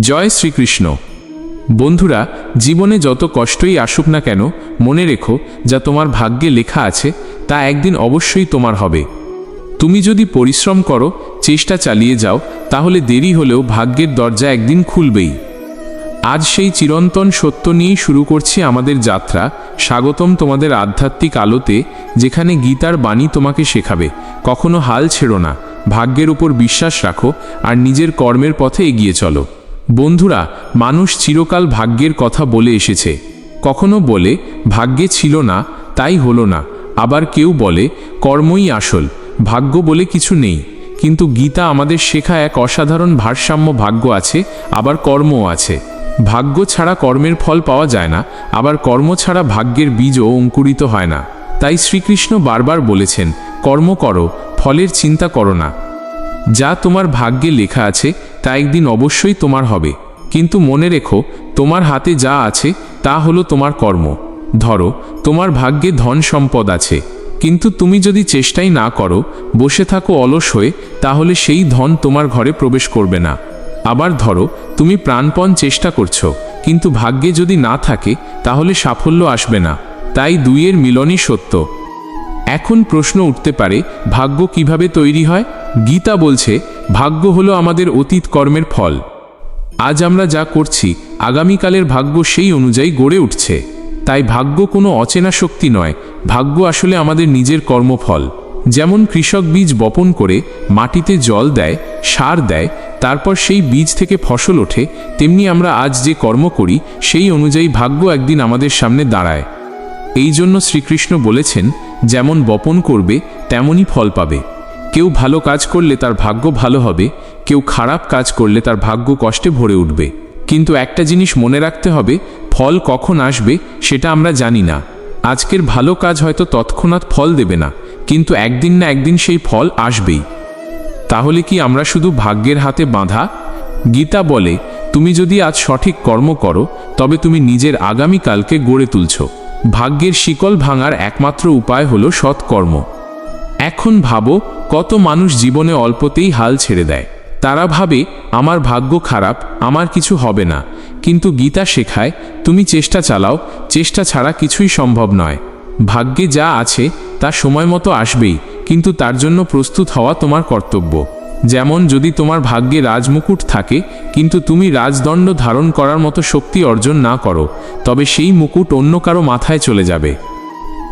জয় শ্রীকৃষ্ণ। বন্ধুরা, জীবনে যত কষ্টই আসুক না কেন, মনে রেখো, যা তোমার ভাগ্যে লেখা আছে, তা একদিন অবশ্যই তোমার হবে। তুমি যদি পরিশ্রম করো, চেষ্টা চালিয়ে যাও, তাহলে দেরি হলেও ভাগ্যের দরজা একদিন খুলবেই। আজ সেই চিরন্তন সত্য নিয়েই শুরু করছি আমাদের যাত্রা। স্বাগতম তোমাদের আধ্যাত্মিক আলোতে, যেখানে গীতার বাণী তোমাকে শেখাবে। কখনো হাল ছেড়ো না। ভাগ্যের উপর বিশ্বাস রাখো, আর নিজের কর্মের পথে এগিয়ে চলো। বন্ধুরা, মানুষ চিরকাল ভাগ্যের কথা বলে এসেছে। কখনো বলে, ভাগ্যে ছিল না, তাই হলো না। আবার কেউ বলে, কর্মই আসল, ভাগ্য বলে কিছু নেই। কিন্তু গীতা আমাদের শেখা এক অসাধারণ ভারসাম্য ভাগ্য আছে, আবার কর্মও আছে। ভাগ্য ছাড়া কর্মের ফল পাওয়া যায় না, আবার কর্ম ছাড়া ভাগ্যের বীজও অঙ্কুরিত হয় না। তাই শ্রীকৃষ্ণ বারবার বলেছেন, কর্ম করো, ফলের চিন্তা করো না। যা তোমার ভাগ্যে লেখা আছে তা একদিন অবশ্যই তোমার হবে। কিন্তু মনে রেখো, তোমার হাতে যা আছে, তা হলো তোমার কর্ম। ধরো, তোমার ভাগ্যে ধন সম্পদ আছে। কিন্তু তুমি যদি চেষ্টাই না করো, বসে থাকো অলস হয়ে, তাহলে সেই ধন তোমার ঘরে প্রবেশ করবে না। আবার ধরো, তুমি প্রাণপণ চেষ্টা করছ, কিন্তু ভাগ্যে যদি না থাকে, তাহলে সাফল্য আসবে না। তাই দুইয়ের মিলনই সত্য। এখন প্রশ্ন উঠতে পারে, ভাগ্য কীভাবে তৈরি হয়? গীতা বলছে ভাগ্য হলো আমাদের অতীত কর্মের ফল। আজ আমরা যা করছি, আগামীকালের ভাগ্য সেই অনুযায়ী গড়ে উঠছে। তাই ভাগ্য কোনো অচেনা শক্তি নয়, ভাগ্য আসলে আমাদের নিজের কর্মফল। যেমন কৃষক বীজ বপন করে, মাটিতে জল দেয়, সার দেয়, তারপর সেই বীজ থেকে ফসল ওঠে, তেমনি আমরা আজ যে কর্ম করি, সেই অনুযায়ী ভাগ্য একদিন আমাদের সামনে দাঁড়ায়। এই জন্য শ্রীকৃষ্ণ বলেছেন, যেমন বপন করবে, তেমনই ফল পাবে। কেউ ভালো কাজ করলে তার ভাগ্য ভালো হবে, কেউ খারাপ কাজ করলে তার ভাগ্য কষ্টে ভরে উঠবে। কিন্তু একটা জিনিস মনে রাখতে হবে, ফল কখন আসবে সেটা আমরা জানি না। আজকের ভালো কাজ হয়তো তৎক্ষণাৎ ফল দেবে না, কিন্তু একদিন না একদিন সেই ফল আসবেই। তাহলে কি আমরা শুধু ভাগ্যের হাতে বাঁধা? গীতা বলে, তুমি যদি আজ সঠিক কর্ম করো, তবে তুমি নিজের আগামীকালকে গড়ে তুলছ। ভাগ্যের শিকল ভাঙার একমাত্র উপায় হলো সৎকর্ম। এখন ভাবো কত মানুষ জীবনে অল্পতেই হাল ছেড়ে দেয়। তারা ভাবে, আমার ভাগ্য খারাপ, আমার কিছু হবে না। কিন্তু গীতা শেখায়, তুমি চেষ্টা চালাও, চেষ্টা ছাড়া কিছুই সম্ভব নয়। ভাগ্যে যা আছে, তা সময় মতো আসবেই, কিন্তু তার জন্য প্রস্তুত হওয়া তোমার কর্তব্য। যেমন যদি তোমার ভাগ্যে রাজমুকুট থাকে, কিন্তু তুমি রাজদণ্ড ধারণ করার মতো শক্তি অর্জন না করো, তবে সেই মুকুট অন্য কারও মাথায় চলে যাবে।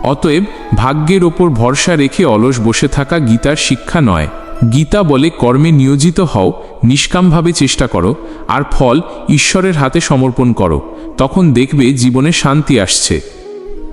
অতএব ভাগ্যের ওপর ভরসা রেখে অলস বসে থাকা গীতার শিক্ষা নয়। গীতা বলে কর্মে নিয়োজিত হও, নিষ্কামভাবে চেষ্টা করো, আর ফল ঈশ্বরের হাতে সমর্পণ করো। তখন দেখবে জীবনে শান্তি আসছে।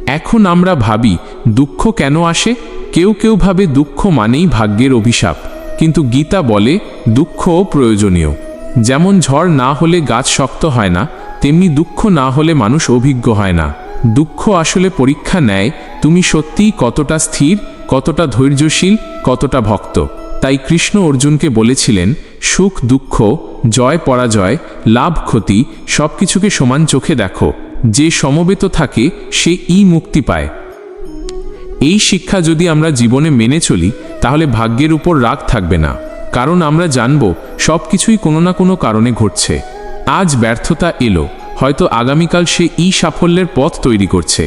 এখন আমরা ভাবি, দুঃখ কেন আসে? কেউ কেউ ভাবে দুঃখ মানেই ভাগ্যের অভিশাপ। কিন্তু গীতা বলে দুঃখও প্রয়োজনীয়। যেমন ঝড় না হলে গাছ শক্ত হয় না, তেমনি দুঃখ না হলে মানুষ অভিজ্ঞ হয় না। দুঃখ আসলে পরীক্ষা নেয়, তুমি সত্যিই কতটা স্থির, কতটা ধৈর্যশীল, কতটা ভক্ত। তাই কৃষ্ণ অর্জুনকে বলেছিলেন, সুখ, দুঃখ, জয়, পরাজয়, লাভ, ক্ষতি সব কিছুকে সমান চোখে দেখো। যে সমবেত থাকে, সে ই মুক্তি পায়। এই শিক্ষা যদি আমরা জীবনে মেনে চলি, তাহলে ভাগ্যের উপর রাগ থাকবে না। কারণ আমরা জানব সব কিছুই কোনো না কোনো কারণে ঘটছে। আজ ব্যর্থতা এলো। হয়তো আগামীকাল সে ই সাফল্যের পথ তৈরি করছে।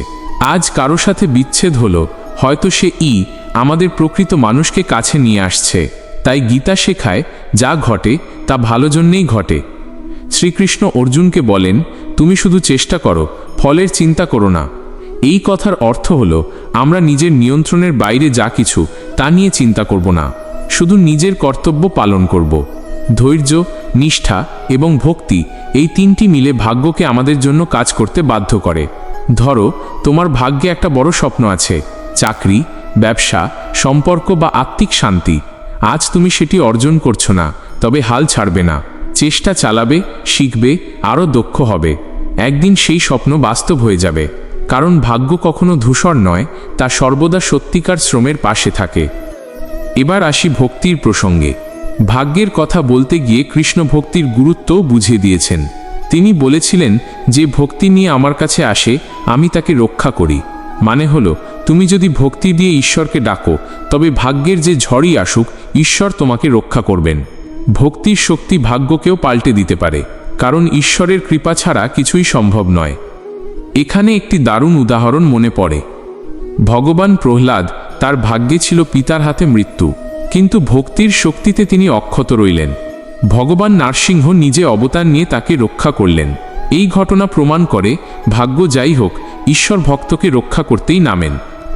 আজ কারও সাথে বিচ্ছেদ হলো, হয়তো সে ই আমাদের প্রকৃত মানুষকে কাছে নিয়ে আসছে। তাই গীতা শেখায়, যা ঘটে, তা ভালো জন্যেই ঘটে। শ্রীকৃষ্ণ অর্জুনকে বলেন, তুমি শুধু চেষ্টা করো, ফলের চিন্তা করো না। এই কথার অর্থ হলো, আমরা নিজের নিয়ন্ত্রণের বাইরে যা কিছু, তা নিয়ে চিন্তা করব না। শুধু নিজের কর্তব্য পালন করব। ধৈর্য নিষ্ঠা এবং ভক্তি এই তিনটি মিলে ভাগ্যকে আমাদের জন্য কাজ করতে বাধ্য করে। ধরো, তোমার ভাগ্যে একটা বড় স্বপ্ন আছে, চাকরি, ব্যবসা, সম্পর্ক বা আত্মিক শান্তি। আজ তুমি সেটি অর্জন করছ না, তবে হাল ছাড়বে না। চেষ্টা চালাবে, শিখবে, আরও দক্ষ হবে। একদিন সেই স্বপ্ন বাস্তব হয়ে যাবে। কারণ ভাগ্য কখনো ধূসর নয়, তা সর্বদা সত্যিকার শ্রমের পাশে থাকে। এবার আসি ভক্তির প্রসঙ্গে। ভাগ্যের কথা বলতে গিয়ে কৃষ্ণ ভক্তির গুরুত্ব বুঝিয়ে দিয়েছেন। তিনি বলেছিলেন, যে ভক্তি নিয়ে আমার কাছে আসে, আমি তাকে রক্ষা করি। মানে হলো, তুমি যদি ভক্তি দিয়ে ঈশ্বরকে ডাকো, তবে ভাগ্যের যে ঝড়ই আসুক, ঈশ্বর তোমাকে রক্ষা করবেন। ভক্তির শক্তি ভাগ্যকেও পাল্টে দিতে পারে, কারণ ঈশ্বরের কৃপা ছাড়া কিছুই সম্ভব নয়। এখানে একটি দারুণ উদাহরণ মনে পড়ে। ভগবান প্রহ্লাদ তার ভাগ্যে ছিল পিতার হাতে মৃত্যু। কিন্তু ভক্তির শক্তিতে তিনি অক্ষত রইলেন। ভগবান নারসিংহ নিজে অবতার নিয়ে তাকে রক্ষা করলেন। এই ঘটনা প্রমাণ করে, ভাগ্য যাই হোক, ঈশ্বর ভক্তকে রক্ষা করতেই নামেন।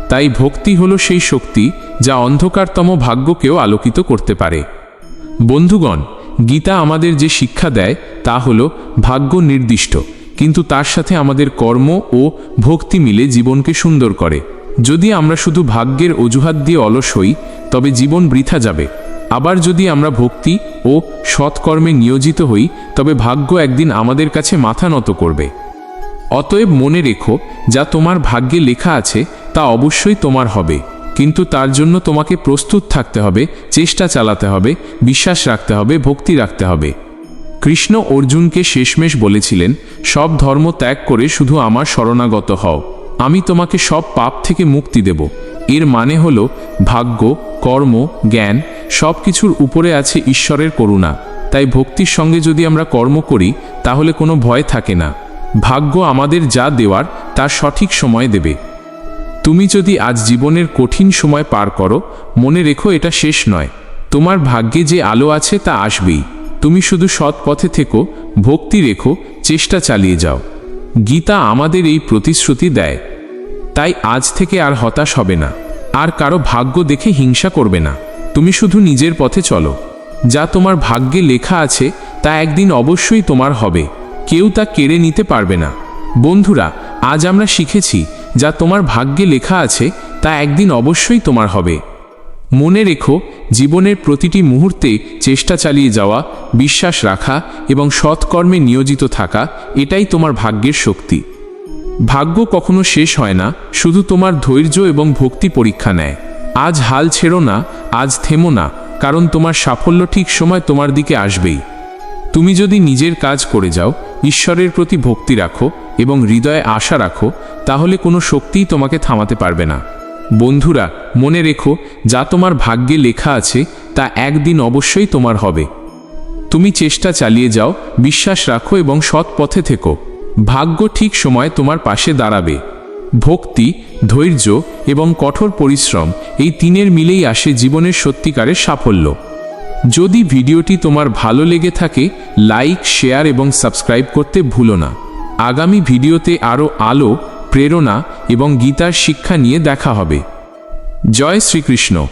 তাই ভক্তি হলো সেই শক্তি যা অন্ধকারতম ভাগ্যকেও আলোকিত করতে পারে। বন্ধুগণ, গীতা আমাদের যে শিক্ষা দেয়, তা হল ভাগ্য নির্দিষ্ট, কিন্তু তার সাথে আমাদের কর্ম ও ভক্তি মিলে জীবনকে সুন্দর করে। যদি আমরা শুধু ভাগ্যের অজুহাত দিয়ে অলস হই তবে জীবন বৃথা যাবে। আবার যদি আমরা ভক্তি ও সৎকর্মে নিয়োজিত হই, তবে ভাগ্য একদিন আমাদের কাছে মাথা নত করবে। অতএব মনে রেখো, যা তোমার ভাগ্যে লেখা আছে, তা অবশ্যই তোমার হবে। কিন্তু তার জন্য তোমাকে প্রস্তুত থাকতে হবে, চেষ্টা চালাতে হবে, বিশ্বাস রাখতে হবে, ভক্তি রাখতে হবে। কৃষ্ণ অর্জুনকে শেষমেশ বলেছিলেন, সব ধর্ম ত্যাগ করে শুধু আমার শরণাগত হও। আমি তোমাকে সব পাপ থেকে মুক্তি দেব। এর মানে হল, ভাগ্য কর্ম, জ্ঞান সব কিছুর উপরে আছে ঈশ্বরের করুণা। তাই ভক্তির সঙ্গে যদি আমরা কর্ম করি, তাহলে কোনো ভয় থাকে না। ভাগ্য আমাদের যা দেওয়ার, তা সঠিক সময় দেবে। তুমি যদি আজ জীবনের কঠিন সময় পার করো, মনে রেখো এটা শেষ নয়। তোমার ভাগ্যে যে আলো আছে, তা আসবেই। তুমি শুধু সৎ পথে থেকো, ভক্তি রেখো, চেষ্টা চালিয়ে যাও। গীতা আমাদের এই প্রতিশ্রুতি দেয়। তাই আজ থেকে আর হতাশ হবে না। আর কারও ভাগ্য দেখে হিংসা করবে না। তুমি শুধু নিজের পথে চলো। যা তোমার ভাগ্যে লেখা আছে, তা একদিন অবশ্যই তোমার হবে। কেউ তা কেড়ে নিতে পারবে না। বন্ধুরা, আজ আমরা শিখেছি, যা তোমার ভাগ্যে লেখা আছে, তা একদিন অবশ্যই তোমার হবে। মনে রেখো, জীবনের প্রতিটি মুহূর্তে চেষ্টা চালিয়ে যাওয়া, বিশ্বাস রাখা এবং সৎকর্মে নিয়োজিত থাকা, এটাই তোমার ভাগ্যের শক্তি। ভাগ্য কখনো শেষ হয় না, শুধু তোমার ধৈর্য এবং ভক্তি পরীক্ষা নেয়। আজ হাল ছেড়ো না, আজ থেমো না, কারণ তোমার সাফল্য ঠিক সময় তোমার দিকে আসবেই। তুমি যদি নিজের কাজ করে যাও, ঈশ্বরের প্রতি ভক্তি রাখো এবং হৃদয়ে আশা রাখো, তাহলে কোনো শক্তিই তোমাকে থামাতে পারবে না। বন্ধুরা, মনে রেখো, যা তোমার ভাগ্যে লেখা আছে, তা একদিন অবশ্যই তোমার হবে। তুমি চেষ্টা চালিয়ে যাও, বিশ্বাস রাখো এবং সৎ পথে থেকো। ভাগ্য ঠিক সময় তোমার পাশে দাঁড়াবে। ভক্তি, ধৈর্য এবং কঠোর পরিশ্রম এই তিনের মিলেই আসে জীবনের সত্যিকারের সাফল্য। যদি ভিডিওটি তোমার ভালো লেগে থাকে, লাইক, শেয়ার এবং সাবস্ক্রাইব করতে ভুলো না। আগামী ভিডিওতে আরও আলো, প্রেরণা এবং গীতার শিক্ষা নিয়ে দেখা হবে। জয় শ্রীকৃষ্ণ।